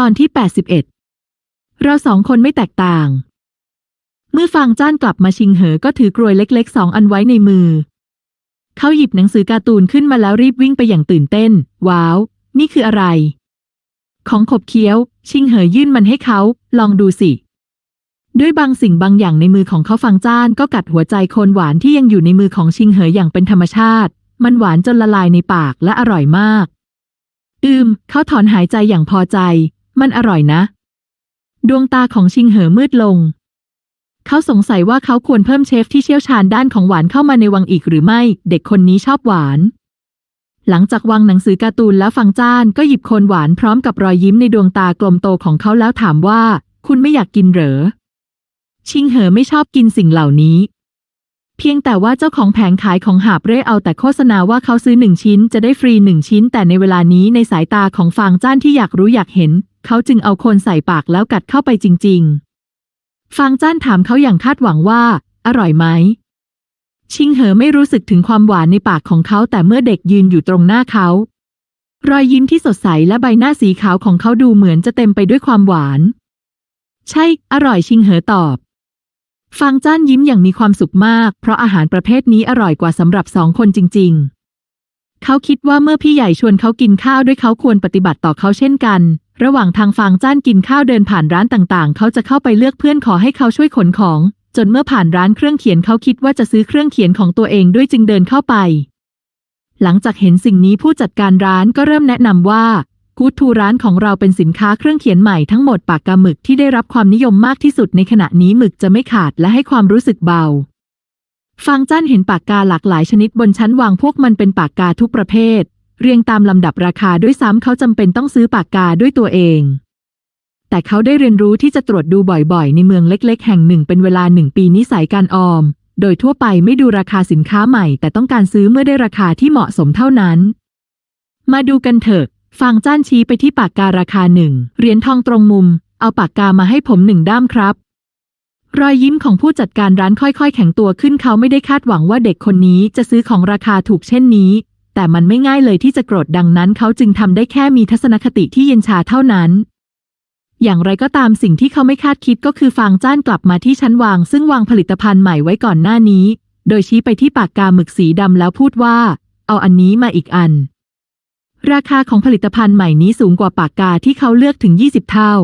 ตอนที่ 81 เราสองคนไม่แตกต่าง เมื่อฟางจ้านกลับมาชิงเหอ ก็ถือกรวยเล็กๆสองอันไว้ในมือ เขาหยิบหนังสือการ์ตูนขึ้นมาแล้วรีบวิ่งไปอย่างตื่นเต้น ว้าว นี่คืออะไร ของขบเคี้ยว ชิงเหอยื่นมันให้เขา ลองดูสิ ด้วยบางสิ่งบางอย่างในมือของเขาฟางจ้านก็กัดหัวใจโคนหวานที่ยังอยู่ในมือของชิงเหออย่างเป็นธรรมชาติ มันหวานจนละลายในปากและอร่อยมาก อืม เขาถอนหายใจอย่างพอใจ มันอร่อยนะ ดวงตาของชิงเหอมืดลง เขาสงสัยว่าเขาควรเพิ่มเชฟที่เชี่ยวชาญด้านของหวานเข้ามาในวังอีกหรือไม่ เด็กคนนี้ชอบหวาน หลังจากวางหนังสือการ์ตูนแล้วฟังจ้านก็หยิบโคนหวานพร้อมกับรอยยิ้มในดวงตากลมโตของเขาแล้วถามว่า คุณไม่อยากกินเหรอ ชิงเหอไม่ชอบกินสิ่งเหล่านี้เพียงแต่ว่าเจ้าของแผงขายของหาบเร่เอาแต่โฆษณาว่าเขาซื้อหนึ่งชิ้นจะได้ฟรีหนึ่งชิ้น แต่ในเวลานี้ในสายตาของฟางจ้านที่อยากรู้อยากเห็น เขาจึงเอาโคนใส่ปากแล้วกัดเข้าไปจริง ๆ ฟางจ้านถามเขาอย่างคาดหวังว่า อร่อยไหม ชิงเหอไม่รู้สึกถึงความหวานในปากของเขาแต่เมื่อเด็กยืนอยู่ตรงหน้าเขา รอยยิ้มที่สดใสและใบหน้าสีขาวของเขาดูเหมือนจะเต็มไปด้วยความหวาน ใช่ อร่อยชิงเหอตอบฟางจ้านยิ้มอย่างมีความสุขมาก เพราะอาหารประเภทนี้อร่อยกว่าสำหรับสองคนจริง ๆ เขาคิดว่าเมื่อพี่ใหญ่ชวนเขากินข้าวด้วยเขาควรปฏิบัติต่อเขาเช่นกัน ระหว่างทางฟางจ้านกินข้าวเดินผ่านร้านต่างๆ เขาจะเข้าไปเลือกเพื่อนขอให้เขาช่วยขนของ จนเมื่อผ่านร้านเครื่องเขียนเขาคิดว่าจะซื้อเครื่องเขียนของตัวเองด้วยจึงเดินเข้าไป หลังจากเห็นสิ่งนี้ผู้จัดการร้านก็เริ่มแนะนำว่ากู๊ดทูร้านของเราเป็นสินค้าเครื่องเขียนใหม่ทั้งหมดปากกาหมึกที่ได้รับความนิยมมากที่สุดในขณะนี้หมึกจะไม่ขาดและให้ความรู้สึกเบาฟางจ้านเห็นปากกาหลากหลายชนิดบนชั้นวางพวกมันเป็นปากกาทุกประเภท เรียงตามลำดับราคาด้วยซ้ำเขาจำเป็นต้องซื้อปากกาด้วยตัวเอง แต่เขาได้เรียนรู้ที่จะตรวจดูบ่อยๆ ในเมืองเล็ก ๆ แห่งหนึ่งเป็นเวลาหนึ่งปีนิสัยการออม โดยทั่วไปไม่ดูราคาสินค้าใหม่ แต่ต้องการซื้อเมื่อได้ราคาที่เหมาะสมเท่านั้น มาดูกันเถอะฟางจ้านชี้ไปที่ปากการาคาหนึ่งเหรียญทองตรงมุม เอาปากกามาให้ผมหนึ่งด้ามครับรอยยิ้มของผู้จัดการร้านค่อยๆ แข็งตัวขึ้นเขาไม่ได้คาดหวังว่าเด็กคนนี้จะซื้อของราคาถูกเช่นนี้ แต่มันไม่ง่ายเลยที่จะโกรธดังนั้น เขาจึงทำได้แค่มีทัศนคติที่เย็นชาเท่านั้น อย่างไรก็ตามสิ่งที่เขาไม่คาดคิดก็คือฟางจ้านกลับมาที่ชั้นวาง ซึ่งวางผลิตภัณฑ์ใหม่ไว้ก่อนหน้านี้ โดยชี้ไปที่ปากกาหมึกสีดำแล้วพูดว่า เอาอันนี้มาอีกอัน ราคาของผลิตภัณฑ์ใหม่นี้สูงกว่าปากกาที่เขาเลือกถึง 20 เท่า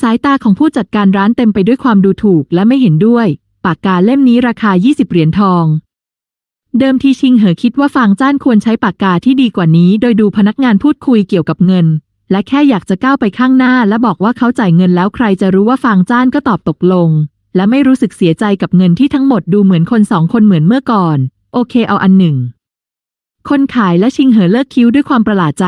สายตาของผู้จัดการร้านเต็มไปด้วยความดูถูกและไม่เห็นด้วย ปากกาเล่มนี้ราคา 20 เหรียญทอง เดิมทีชิงเหอคิดว่าฟางจ้านควรใช้ปากกาที่ดีกว่านี้ โดยดูพนักงานพูดคุยเกี่ยวกับเงิน และแค่อยากจะก้าวไปข้างหน้า และบอกว่าเขาจ่ายเงินแล้วใครจะรู้ว่าฟางจ้านก็ตอบตกลง และไม่รู้สึกเสียใจกับเงินที่ทั้งหมดดูเหมือนคนสองคนเหมือนเมื่อก่อน โอเคเอาอันหนึ่ง คนขายและชิงเหอเลิกคิ้วด้วยความประหลาดใจ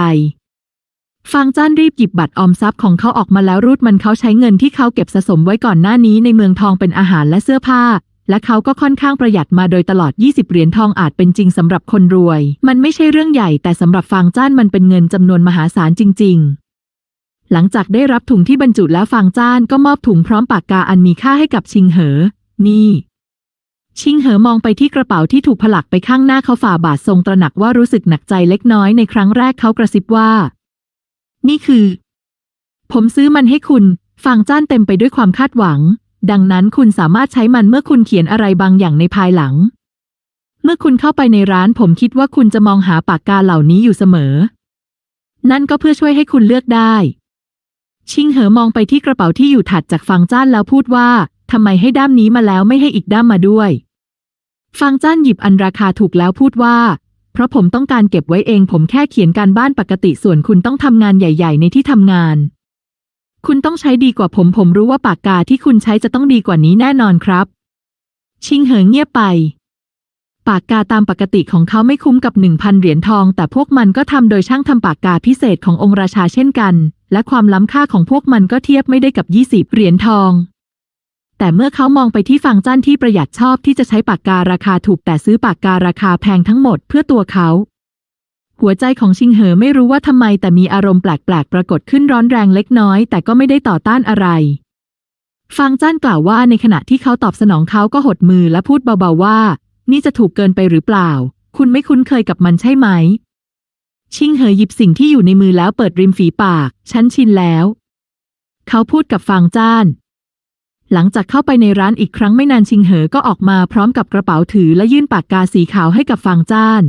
ฟางจ้านรีบหยิบบัตรออมทรัพย์ของเขาออกมาแล้วรูดมันเขาใช้เงินที่เขาเก็บสะสมไว้ก่อนหน้านี้ในเมืองทองเป็นอาหารและเสื้อผ้า และเขาก็ค่อนข้างประหยัดมาโดยตลอด 20 เหรียญทองอาจเป็นจริงสำหรับคนรวย มันไม่ใช่เรื่องใหญ่แต่สำหรับฟางจ้านมันเป็นเงินจำนวนมหาศาลจริง ๆหลังจากได้รับถุงที่บรรจุแล้วฟางจ้านก็มอบถุงพร้อมปากกาอันมีค่าให้กับชิงเหอ นี่ ชิงเหอมองไปที่กระเป๋าที่ถูกผลักไปข้างหน้าเขาฝ่าบาททรงตระหนักว่ารู้สึกหนักใจเล็กน้อยในครั้งแรกเขากระซิบว่า นี่คือ ผมซื้อมันให้คุณ ฟางจ้านเต็มไปด้วยความคาดหวัง ดังนั้นคุณสามารถใช้มันเมื่อคุณเขียนอะไรบางอย่างในภายหลัง เมื่อคุณเข้าไปในร้านผมคิดว่าคุณจะมองหาปากกาเหล่านี้อยู่เสมอ นั่นก็เพื่อช่วยให้คุณเลือกได้ ชิงเหอมองไปที่กระเป๋าที่อยู่ถัดจากฟางจ้านแล้วพูดว่าทำไมให้ด้ามนี้มาแล้วไม่ให้อีกด้ามมาด้วยฟางจ้านหยิบอันราคาถูกแล้วพูดว่า เพราะผมต้องการเก็บไว้เองผมแค่เขียนการบ้านปกติส่วนคุณต้องทำงานใหญ่ ๆ ในที่ทำงาน คุณต้องใช้ดีกว่าผม ผมรู้ว่าปากกาที่คุณใช้จะต้องดีกว่านี้แน่นอนครับ ชิงเหอเงียบไป ปากกาตามปกติของเขาไม่คุ้มกับหนึ่งพันเหรียญทอง แต่พวกมันก็ทำโดยช่างทำปากกาพิเศษขององค์ราชาเช่นกัน และความล้ำค่าของพวกมันก็เทียบไม่ได้กับยี่สิบเหรียญทอง แต่เมื่อเขามองไปที่ฟางจ้านที่ประหยัดชอบที่จะใช้ปากการาคาถูกแต่ซื้อปากการาคาแพงทั้งหมดเพื่อตัวเขา หัวใจของชิงเหอไม่รู้ว่าทำไมแต่มีอารมณ์แปลกๆ ปรากฏขึ้นร้อนแรงเล็กน้อย แต่ก็ไม่ได้ต่อต้านอะไร ฟางจ้านกล่าวว่าในขณะที่เขาตอบสนองเขาก็หดมือและพูดเบาๆว่า นี่จะถูกเกินไปหรือเปล่า คุณไม่คุ้นเคยกับมันใช่ไหม ชิงเหอหยิบสิ่งที่อยู่ในมือแล้วเปิดริมฝีปาก ฉันชินแล้ว เขาพูดกับฟางจ้าน หลังจากเข้าไปในร้านอีกครั้งไม่นานชิงเหอก็ออกมาพร้อมกับกระเป๋าถือและยื่นปากกาสีขาวให้กับฟางจ้าน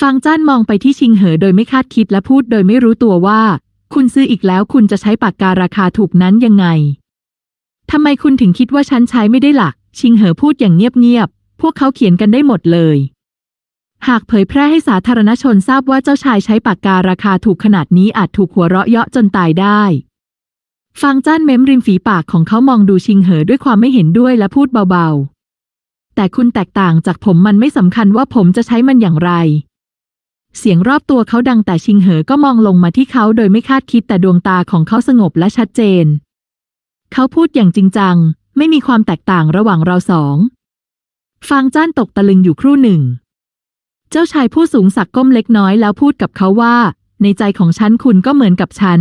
ฟางจ้านมองไปที่ชิงเหอโดยไม่คาดคิดและพูดโดยไม่รู้ตัวว่า คุณซื้ออีกแล้วคุณจะใช้ปากการาคาถูกนั้นยังไงทำไมคุณถึงคิดว่าฉันใช้ไม่ได้ล่ะชิงเหอพูดอย่างเงียบๆ พวกเขาเขียนกันได้หมดเลย หากเผยแพร่ให้สาธารณชนทราบว่าเจ้าชายใช้ปากการาคาถูกขนาดนี้อาจถูกหัวเราะเยาะจนตายได้ฟางจ้านเม้มริมฝีปากของเขามองดูชิงเหอด้วยความไม่เห็นด้วยและพูดเบาๆ แต่คุณแตกต่างจากผมมันไม่สำคัญว่าผมจะใช้มันอย่างไร เสียงรอบตัวเขาดังแต่ชิงเหอก็มองลงมาที่เขาโดยไม่คาดคิดแต่ดวงตาของเขาสงบและชัดเจน เขาพูดอย่างจริงจัง ไม่มีความแตกต่างระหว่างเราสอง ฟางจ้านตกตะลึงอยู่ครู่หนึ่ง เจ้าชายผู้สูงสักก้มเล็กน้อยแล้วพูดกับเขาว่า ในใจของฉันคุณก็เหมือนกับฉัน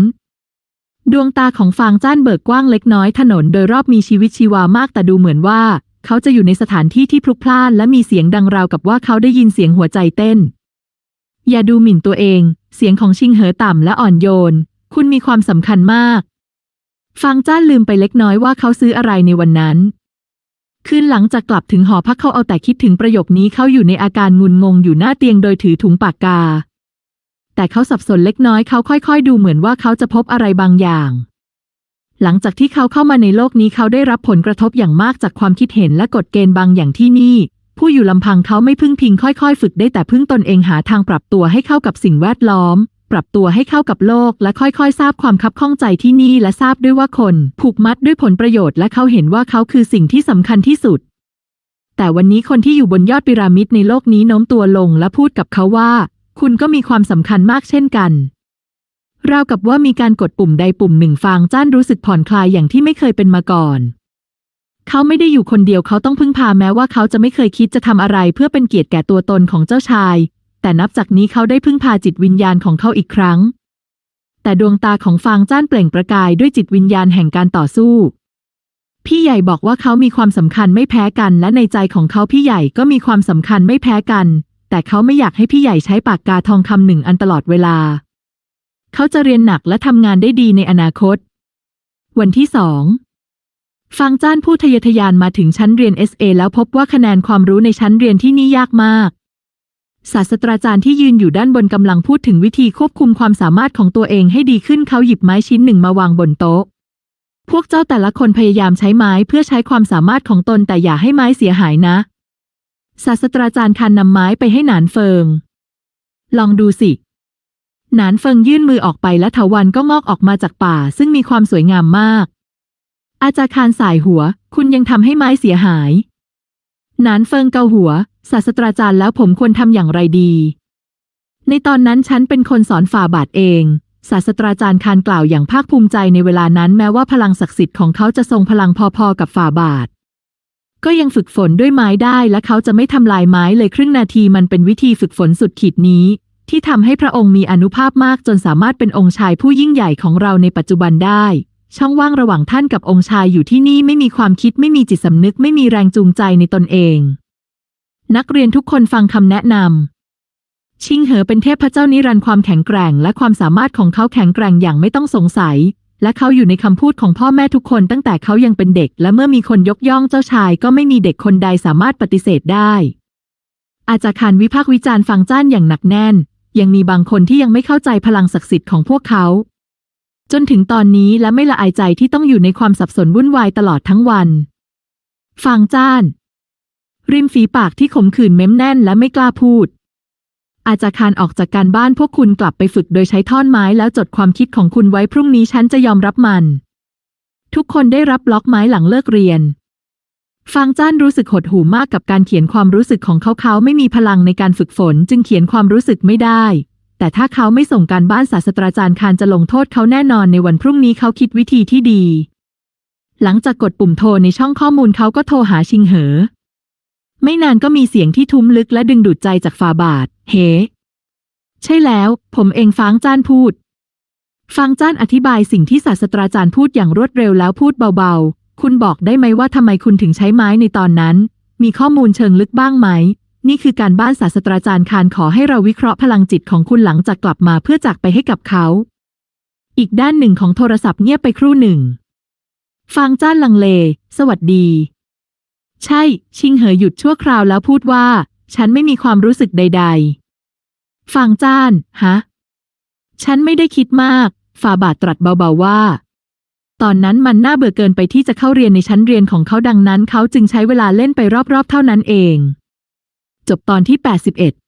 ดวงตาของฟางจ้านเบิกกว้างเล็กน้อยถนนโดยรอบมีชีวิตชีวามากแต่ดูเหมือนว่า เขาจะอยู่ในสถานที่ที่พลุกพล่านและมีเสียงดังราวกับว่าเขาได้ยินเสียงหัวใจเต้น อย่าดูหมิ่นตัวเอง เสียงของชิงเหอต่ำและอ่อนโยน คุณมีความสำคัญมาก ฟางจ้านลืมไปเล็กน้อยว่าเขาซื้ออะไรในวันนั้น คืนหลังจากกลับถึงหอพักเขาเอาแต่คิดถึงประโยคนี้เขาอยู่ในอาการงุนงงอยู่หน้าเตียงโดยถือถุงปากกา แต่เขาสับสนเล็กน้อยเขาค่อยๆ ดูเหมือนว่าเขาจะพบอะไรบางอย่าง หลังจากที่เขาเข้ามาในโลกนี้เขาได้รับผลกระทบอย่างมากจากความคิดเห็นและกฎเกณฑ์บางอย่างที่นี่ ผู้อยู่ลำพังเขาไม่พึ่งพิงค่อยๆ ฝึกได้แต่พึ่งตนเองหาทางปรับตัวให้เข้ากับสิ่งแวดล้อม ปรับตัวให้เข้ากับโลก และค่อยๆ ทราบความคับข้องใจที่นี่และทราบด้วยว่าคน ผูกมัดด้วยผลประโยชน์และเขาเห็นว่าเขาคือสิ่งที่สำคัญที่สุด แต่วันนี้คนที่อยู่บนยอดพีระมิดในโลกนี้โน้มตัวลงและพูดกับเขาว่า คุณก็มีความสำคัญมากเช่นกันราวกับว่ามีการกดปุ่มใดปุ่มหนึ่งฟางจ้านรู้สึกผ่อนคลายอย่างที่ไม่เคยเป็นมาก่อน เขาไม่ได้อยู่คนเดียวเขาต้องพึ่งพาแม้ว่าเขาจะไม่เคยคิดจะทำอะไรเพื่อเป็นเกียรติแก่ตัวตนของเจ้าชาย แต่นับจากนี้เขาได้พึ่งพาจิตวิญญาณของเขาอีกครั้ง แต่ดวงตาของฟางจ้านเปล่งประกายด้วยจิตวิญญาณแห่งการต่อสู้ พี่ใหญ่บอกว่าเขามีความสำคัญไม่แพ้กัน และในใจของเขาพี่ใหญ่ก็มีความสำคัญไม่แพ้กัน แต่เขาไม่อยากให้พี่ใหญ่ใช้ปากกาทองคำหนึ่งอันตลอดเวลา เขาจะเรียนหนักและทำงานได้ดีในอนาคต วันที่สอง ฟังจ้านผู้ทะเยอทะยานมาถึงชั้นเรียน SA แล้วพบว่าคะแนนความรู้ในชั้นเรียนที่นี่ยากมาก ศาสตราจารย์ที่ยืนอยู่ด้านบนกำลังพูดถึงวิธีควบคุมความสามารถของตัวเองให้ดีขึ้นเขาหยิบไม้ชิ้นหนึ่งมาวางบนโต๊ะ พวกเจ้าแต่ละคนพยายามใช้ไม้เพื่อใช้ความสามารถของตนแต่อย่าให้ไม้เสียหายนะ ศาสตราจารย์คันนำไม้ไปให้หนานเฟิง ลองดูสิ หนานเฟิงยื่นมือออกไปและเถาวันก็งอกออกมาจากป่า ซึ่งมีความสวยงามมาก อาจารย์คานสายหัว คุณยังทำให้ไม้เสียหาย นานเฟิงเกาหัว ศาสตราจารย์แล้วผมควรทำอย่างไรดี ในตอนนั้นฉันเป็นคนสอนฝ่าบาทเอง ศาสตราจารย์คานกล่าวอย่างภาคภูมิใจในเวลานั้นแม้ว่าพลังศักดิ์สิทธิ์ของเขาจะทรงพลังพอๆกับฝ่าบาท ก็ยังฝึกฝนด้วยไม้ได้และเขาจะไม่ทำลายไม้เลยครึ่งนาทีมันเป็นวิธีฝึกฝนสุดขีดนี้ ที่ทำให้พระองค์มีอนุภาพมากจนสามารถเป็นองค์ชายผู้ยิ่งใหญ่ของเราในปัจจุบันได้ ช่องว่างระหว่างท่านกับองค์ชายอยู่ที่นี่ไม่มีความคิดไม่มีจิตสำนึกไม่มีแรงจูงใจในตนเอง นักเรียนทุกคนฟังคำแนะนำ ชิงเหอเป็นเทพเจ้านิรันดร์ความแข็งแกร่ง และความสามารถของเขาแข็งแกร่งอย่างไม่ต้องสงสัย และเขาอยู่ในคำพูดของพ่อแม่ทุกคนตั้งแต่เขายังเป็นเด็ก และเมื่อมีคนยกย่องเจ้าชาย ก็ไม่มีเด็กคนใดสามารถปฏิเสธได้ อาจารย์คานวิพากษ์วิจารณ์ฟังจ้านอย่างหนักแน่น ยังมีบางคนที่ยังไม่เข้าใจพลังศักดิ์สิทธิ์ของพวกเขา จนถึงตอนนี้และไม่ละอายใจที่ต้องอยู่ในความสับสนวุ่นวายตลอดทั้งวันฟังจ้าน ริมฝีปากที่ขมขื่นเม้มแน่นและไม่กล้าพูด อาจารย์คานออกจากการบ้านพวกคุณกลับไปฝึกโดยใช้ท่อนไม้แล้วจดความคิดของคุณไว้พรุ่งนี้ฉันจะยอมรับมัน ทุกคนได้รับบล็อกไม้หลังเลิกเรียนฟางจ้านรู้สึกหดหู่มากกับการเขียนความรู้สึกของเขาเขาไม่มีพลังในการฝึกฝนจึงเขียนความรู้สึกไม่ได้ แต่ถ้าเขาไม่ส่งการบ้านศาสตราจารย์คานจะลงโทษเขาแน่นอนในวันพรุ่งนี้เขาคิดวิธีที่ดี หลังจากกดปุ่มโทรในช่องข้อมูลเขาก็โทรหาชิงเหอ ไม่นานก็มีเสียงที่ทุ้มลึกและดึงดูดใจจากฝาบาท เฮใช่แล้ว ผมเองฟางจ้านพูดฟางจ้านอธิบายสิ่งที่ศาสตราจารย์พูดอย่างรวดเร็วแล้วพูดเบาๆ คุณบอกได้ไหมว่าทำไมคุณถึงใช้ไม้ในตอนนั้น มีข้อมูลเชิงลึกบ้างไหม นี่คือการบ้านศาสตราจารย์คานขอให้เราวิเคราะห์พลังจิตของคุณหลังจากกลับมาเพื่อจากไปให้กับเขา อีกด้านหนึ่งของโทรศัพท์เงียบไปครู่หนึ่ง ฟางจ้านลังเล สวัสดี ใช่ ชิงเหอหยุดชั่วคราวแล้วพูดว่า ฉันไม่มีความรู้สึกใด ๆ ฟางจ้าน ฮะ ฉันไม่ได้คิดมาก ฟาบาทตรัสเบาๆว่า ตอนนั้นมันน่าเบื่อเกินไปที่จะเข้าเรียนในชั้นเรียนของเขาดังนั้น เขาจึงใช้เวลาเล่นไปรอบๆ เท่านั้นเอง จบตอนที่ 81